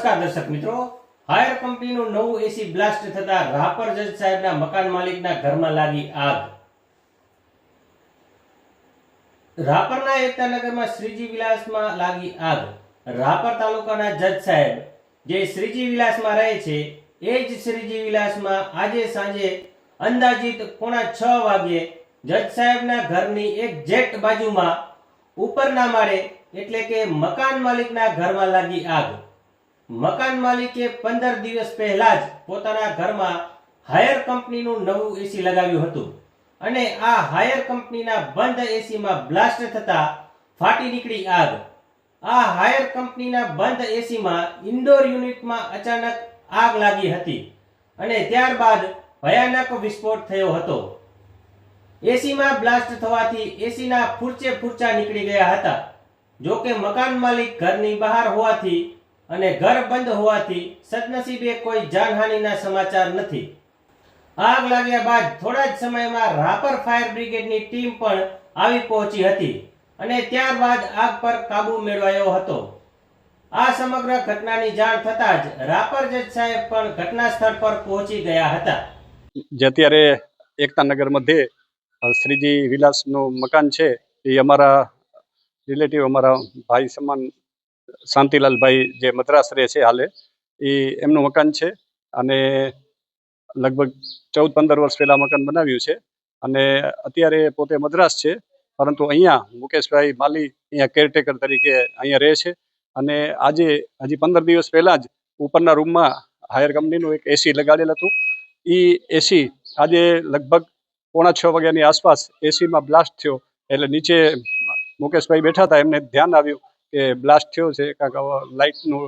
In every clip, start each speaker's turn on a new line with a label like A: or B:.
A: નમસ્કાર દર્શક મિત્રો. હાયર કંપનીનું નવું એસી બ્લાસ્ટ થતા રાપર જજ સાહેબના મકાન માલિકના ઘરમાં લાગી આગ. રાપરના એકતાનગરમાં શ્રીજી વિલાસમાં લાગી આગ. રાપર તાલુકાના જજ સાહેબ જે શ્રીજી વિલાસમાં રહે છે, એ જ શ્રીજી વિલાસમાં આજે સાંજે અંદાજિત પોણા છ વાગ્યે જજ સાહેબના ઘરની એક જેટ બાજુમાં ઉપરના માળે એટલે કે મકાન માલિકના ઘરમાં લાગી આગ. મકાન માલિકે પંદર દિવસ પહેલા જ પોતાના ઘરમાં હાયર કંપનીનું નવું એસી લગાવ્યું હતું અને આ હાયર કંપનીના બંધ એસીમાં બ્લાસ્ટ થતા ફાટી નીકળી આગ. આ હાયર કંપનીના બંધ એસીમાં ઇન્ડોર યુનિટમાં અચાનક આગ લાગી હતી અને ત્યારબાદ ભયાનક વિસ્ફોટ થયો હતો. એસીમાં બ્લાસ્ટ થવાથી એસીના ફૂરચે ફૂરચા નીકળી ગયા હતા. જો કે મકાન માલિક ઘરની બહાર હોવાથી અને ઘર બંધ હોવાથી સદનસીબે કોઈ જાનહાનિના સમાચાર નથી. આગ લાગ્યા બાદ થોડા જ સમયમાં રાપર ફાયર બ્રિગેડની ટીમ પણ આવી પહોંચી હતી અને ત્યારબાદ આગ પર કાબુ મેળવાયો હતો. આ સમગ્ર ઘટનાની જાણ થતાં જ રાપર જજ સાહેબ પણ ઘટના સ્થળ પર પહોંચી ગયા હતા.
B: જે અત્યારે એકતા નગર મધ્યે શ્રીજી વિલાસનું મકાન છે, એ અમારા રિલેટિવ, અમારા ભાઈ સમાન શાંતિલાલભાઈ જે મદ્રાસ રહે છે હાલે એ એમનું મકાન છે અને લગભગ ચૌદ પંદર વર્ષ પહેલાં મકાન બનાવ્યું છે. અને અત્યારે પોતે મદ્રાસ છે, પરંતુ અહીંયા મુકેશભાઈ માલી અહીંયા કેરટેકર તરીકે અહીંયા રહે છે. અને આજે, હજી પંદર દિવસ પહેલાં જ ઉપરના રૂમમાં હાયર કંપનીનું એક એસી લગાડેલ હતું. એ એસી આજે લગભગ પોણા છ વાગ્યાની આસપાસ એસીમાં બ્લાસ્ટ થયો, એટલે નીચે મુકેશભાઈ બેઠા હતા, એમને ધ્યાન આવ્યું. કે બ્લાસ્ટ થયો છે આવા લાઇટનું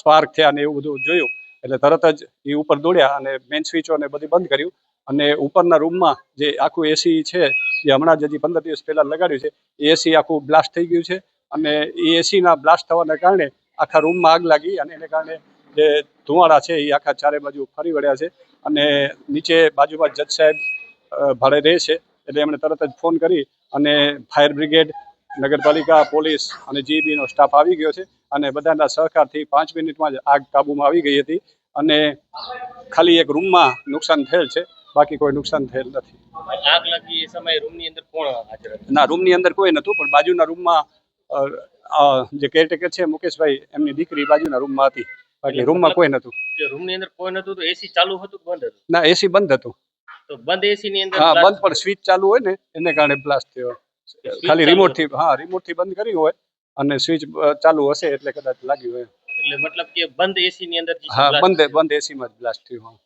B: સ્પાર્ક થયા અને એવું બધું જોયું. એટલે તરત જ એ ઉપર દોડ્યા અને મેઇન સ્વિચો ને બધું બંધ કર્યું. અને ઉપરના રૂમમાં જે આખું એસી છે, જે હમણાં જ હજી પંદર દિવસ પહેલાં લગાડ્યું છે, એ એસી આખું બ્લાસ્ટ થઈ ગયું છે. અને એ એસીના બ્લાસ્ટ થવાના કારણે આખા રૂમમાં આગ લાગી અને એને કારણે જે ધુમાડા છે, એ આખા ચારે બાજુ ફરી વળ્યા છે. અને નીચે બાજુમાં જજ સાહેબ ભાડે રહે છે. એટલે એમણે તરત જ ફોન કરી અને ફાયર બ્રિગેડ નગરપાલિકા પોલીસ અને જીબીનો સ્ટાફ આવી ગયો છે અને બધાના સહકારથી પાંચ મિનિટમાં જ આગ કાબૂમાં આવી ગઈ હતી અને ખાલી એક રૂમમાં નુકસાન થયેલ છે બાકી કોઈ નુકસાન થયેલ નથી.
A: આગ લાગી એ સમયે રૂમની અંદર કોણ હાજર
B: ના રૂમની અંદર કોઈ નહોતું પણ બાજુના રૂમમાં જે કેરટેકર છે મુકેશભાઈ એમની દીકરી બાજુના રૂમમાં હતી. બાકી રૂમમાં કોઈ નહોતું.
A: કે રૂમની અંદર કોઈ નહોતું તો એસી ચાલુ હતું બંધ હતું?
B: ના એસી બંધ હતું.
A: તો બંધ એસી ની અંદર
B: હા બંધ પણ સ્વિચ ચાલુ હોય ને એને કારણે બ્લાસ્ટ થયો. ખાલી રિમોટથી હા રિમોટથી બંધ કરી હોય અને સ્વિચ ચાલુ હશે એટલે કદાચ લાગ્યું હોય.
A: એટલે મતલબ કે બંધ એસી ની અંદર
B: હા બંધ બંધ એસી માં જ બ્લાસ્ટ થયું.